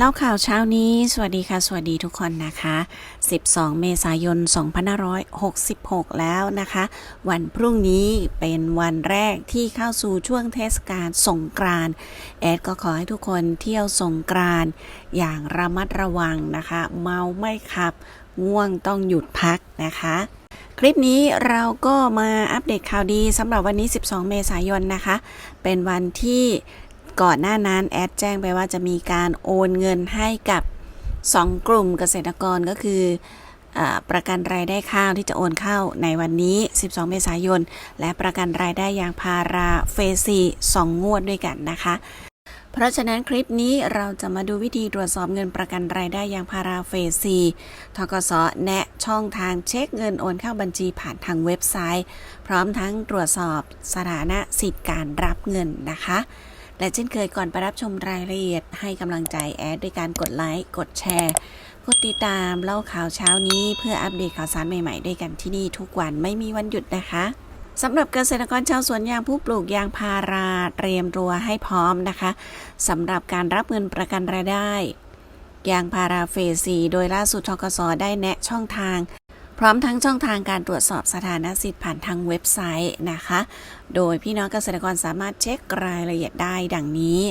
เล่าข่าวเช้านี้ สวัสดีค่ะ สวัสดีทุกคนนะคะ 12 เมษายน 2566 แล้วนะคะ วันพรุ่งนี้เป็นวันแรกที่เข้าสู่ช่วงเทศกาลสงกรานต์แอดก็ขอให้ทุกคนเที่ยวสงกรานต์อย่างระมัดระวังนะคะ เมาไม่ขับ ง่วงต้องหยุดพักนะคะคลิปนี้เราก็มาอัปเดตข่าวดีสำหรับวันนี้ 12 เมษายนนะคะ เป็นวันที่ ก่อนหน้านั้นแอดแจ้งไปว่าจะมีการโอนเงินให้กับ 2 กลุ่มเกษตรกรก็คืออประกันรายได้ข้าวที่จะโอนเข้าในวันนี้ 12 เมษายน และประกันรายได้ยางพาราเฟซี2งวดด้วยกันนะคะ เพราะฉะนั้นคลิปนี้เราจะมาดูวิธีตรวจสอบเงินประกันรายได้ยางพาราเฟซีทกสแนะช่องทางเช็คเงินโอนเข้าบัญชีผ่านทางเว็บไซต์ พร้อมทั้งตรวจสอบสถานะสิทธิการรับเงินนะคะ และเช่นเคยก่อนไปรับชมรายละเอียดให้กำลังใจแอดด้วยการกดไลค์ กดแชร์กดติดตามเล่าข่าวเช้านี้เพื่ออัปเดตข่าวสารใหม่ๆ ด้วยกันที่นี่ทุกวันไม่มีวันหยุดนะคะสำหรับเกษตรกรชาวสวนยางผู้ปลูกยางพาราเตรียมตัวให้พร้อมนะคะสำหรับการรับเงินประกันรายได้ยางพาราเฟซีโดยล่าสุดทกสได้แนะช่องทาง พร้อมทั้งช่องทางการตรวจสอบสถานะสิทธิ์ผ่านทางเว็บไซต์นะคะ โดยพี่น้องเกษตรกรสามารถเช็ครายละเอียดได้ดังนี้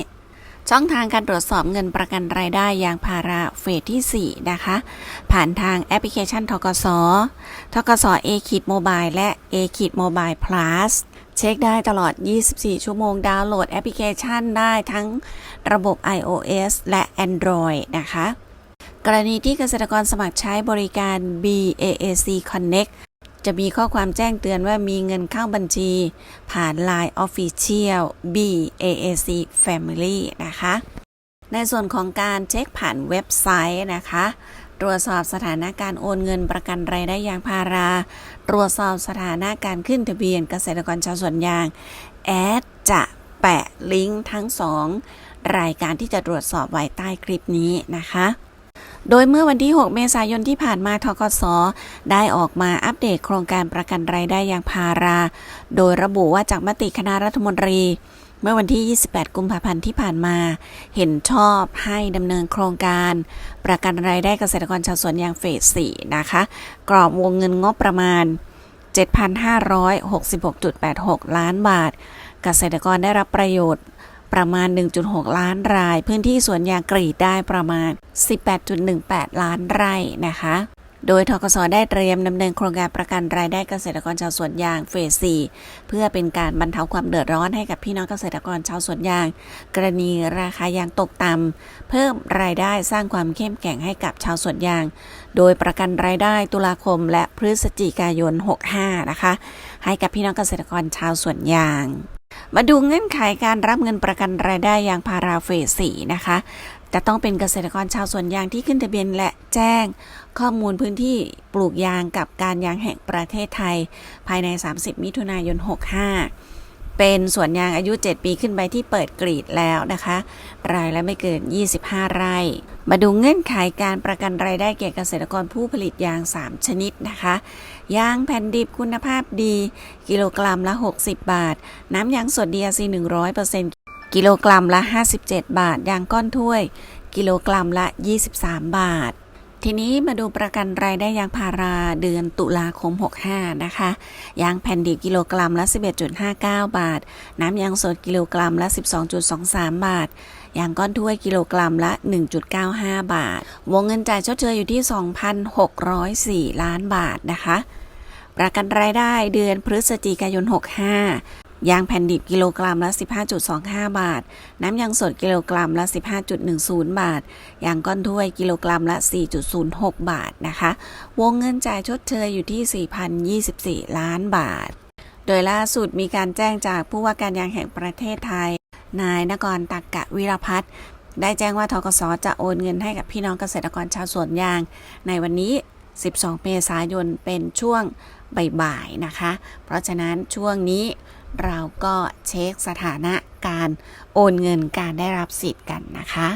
ช่องทางการตรวจสอบเงินประกันรายได้ยางพาราเฟสที่ 4 นะคะ ผ่านทางแอปพลิเคชันทกสทกส A ขีดโมบายและ A ขีดโมบาย plus เช็คได้ตลอด 24 ชั่วโมง ดาวน์โหลดแอปพลิเคชันได้ทั้งระบบ iOS และ Android นะคะ กรณีที่เกษตรกรสมัครใช้บริการ BAAC Connect จะมีข้อความแจ้งเตือนว่ามีเงินเข้าบัญชี ผ่าน Line Official BAAC Family นะคะ ในส่วนของการเช็คผ่านเว็บไซต์นะคะ ตรวจสอบสถานะการโอนเงินประกันรายได้ยางพารา ตรวจสอบสถานะการขึ้นทะเบียนเกษตรกรชาวสวนยาง แอดจะแปะลิงก์ทั้งสองรายการที่จะตรวจสอบไว้ใต้คลิปนี้นะคะ โดยเมื่อวันที่ 6 เมษายนที่ผ่านมาทกส ได้ออกมาอัปเดตโครงการประกันรายได้ยางพารา โดยระบุว่าจากมติคณะรัฐมนตรี เมื่อวันที่ 28 กุมภาพันธ์ที่ผ่านมา เห็นชอบให้ดำเนินโครงการ ประกันรายได้เกษตรกรชาวสวนยางเฟส 4 นะคะ กรอบวงเงินงบประมาณ 7,566.86 ล้านบาท เกษตรกรได้รับประโยชน์ ประมาณ 1.6 ล้านราย พื้นที่สวนยางกรีดได้ประมาณ 18.18 ล้านไร่นะคะ โดยทกสได้เตรียมดำเนินโครงการประกันรายได้เกษตรกรชาวสวนยางเฟส 4 เพื่อเป็นการบรรเทาความเดือดร้อนให้กับพี่น้องเกษตรกรชาวสวนยาง กรณีราคายางตกต่ำเพิ่มรายได้สร้างความเข้มแข็งให้กับชาวสวนยาง โดยประกันรายได้ตุลาคมและพฤศจิกายน 65 นะคะ ให้กับพี่น้องเกษตรกรชาวสวนยาง มาดูเงื่อนไขการรับเงินประกันรายได้ยางพาราเฟส4นะคะจะต้องเป็นเกษตรกรชาวสวนยางที่ขึ้นทะเบียนและแจ้ง ข้อมูลพื้นที่ปลูกยางกับการยางแห่งประเทศไทย ภายใน 30 มิถุนายน 65 เป็นสวนยางอายุ 7 ปีขึ้นไปที่เปิดกรีดแล้วนะคะรายละไม่เกิน 25 ไร่ มาดูเงื่อนไขการประกันรายได้แก่เกษตรกรผู้ผลิตยาง 3 ชนิดนะคะ ยางแผ่นดิบคุณภาพดี กิโลกรัมละ 60 บาท น้ำยางสด DRC 100%กิโลกรัมละ 57 บาท ยางก้อนถ้วย กิโลกรัมละ 23 บาท ทีนี้มาดูประกันรายได้ยางพาราเดือนตุลาคม 65 นะคะ ยางแผ่นดิบกิโลกรัมละ 11.59 บาท น้ำยางสดกิโลกรัมละ 12.23 บาท ยางก้อนถ้วยกิโลกรัมละ 1.95 บาท วงเงินจ่ายชดเชยอยู่ที่ 2,604 ล้านบาทนะคะ ประกันรายได้เดือนพฤศจิกายน 65 ยางแผ่นดิบกิโลกรัมละ 15.25 บาท น้ำยางสดกิโลกรัมละ 15.10 บาท ยางก้อนถ้วยกิโลกรัมละ 4.06 บาทนะคะ วงเงินจ่ายชดเชยอยู่ที่ 4,024 ล้านบาท โดยล่าสุดมีการแจ้งจากผู้ว่าการยางแห่งประเทศไทย นายนกรตักกะวิรพัฒน์ได้แจ้งว่าทกสจะโอนเงินให้กับพี่น้องเกษตรกรชาวสวนยาง ในวันนี้ 12 เมษายนเป็นช่วงบ่ายๆนะคะ เพราะฉะนั้นช่วงนี้ เราก็เช็คสถานะการโอนเงินการได้รับสิทธิ์กันนะคะ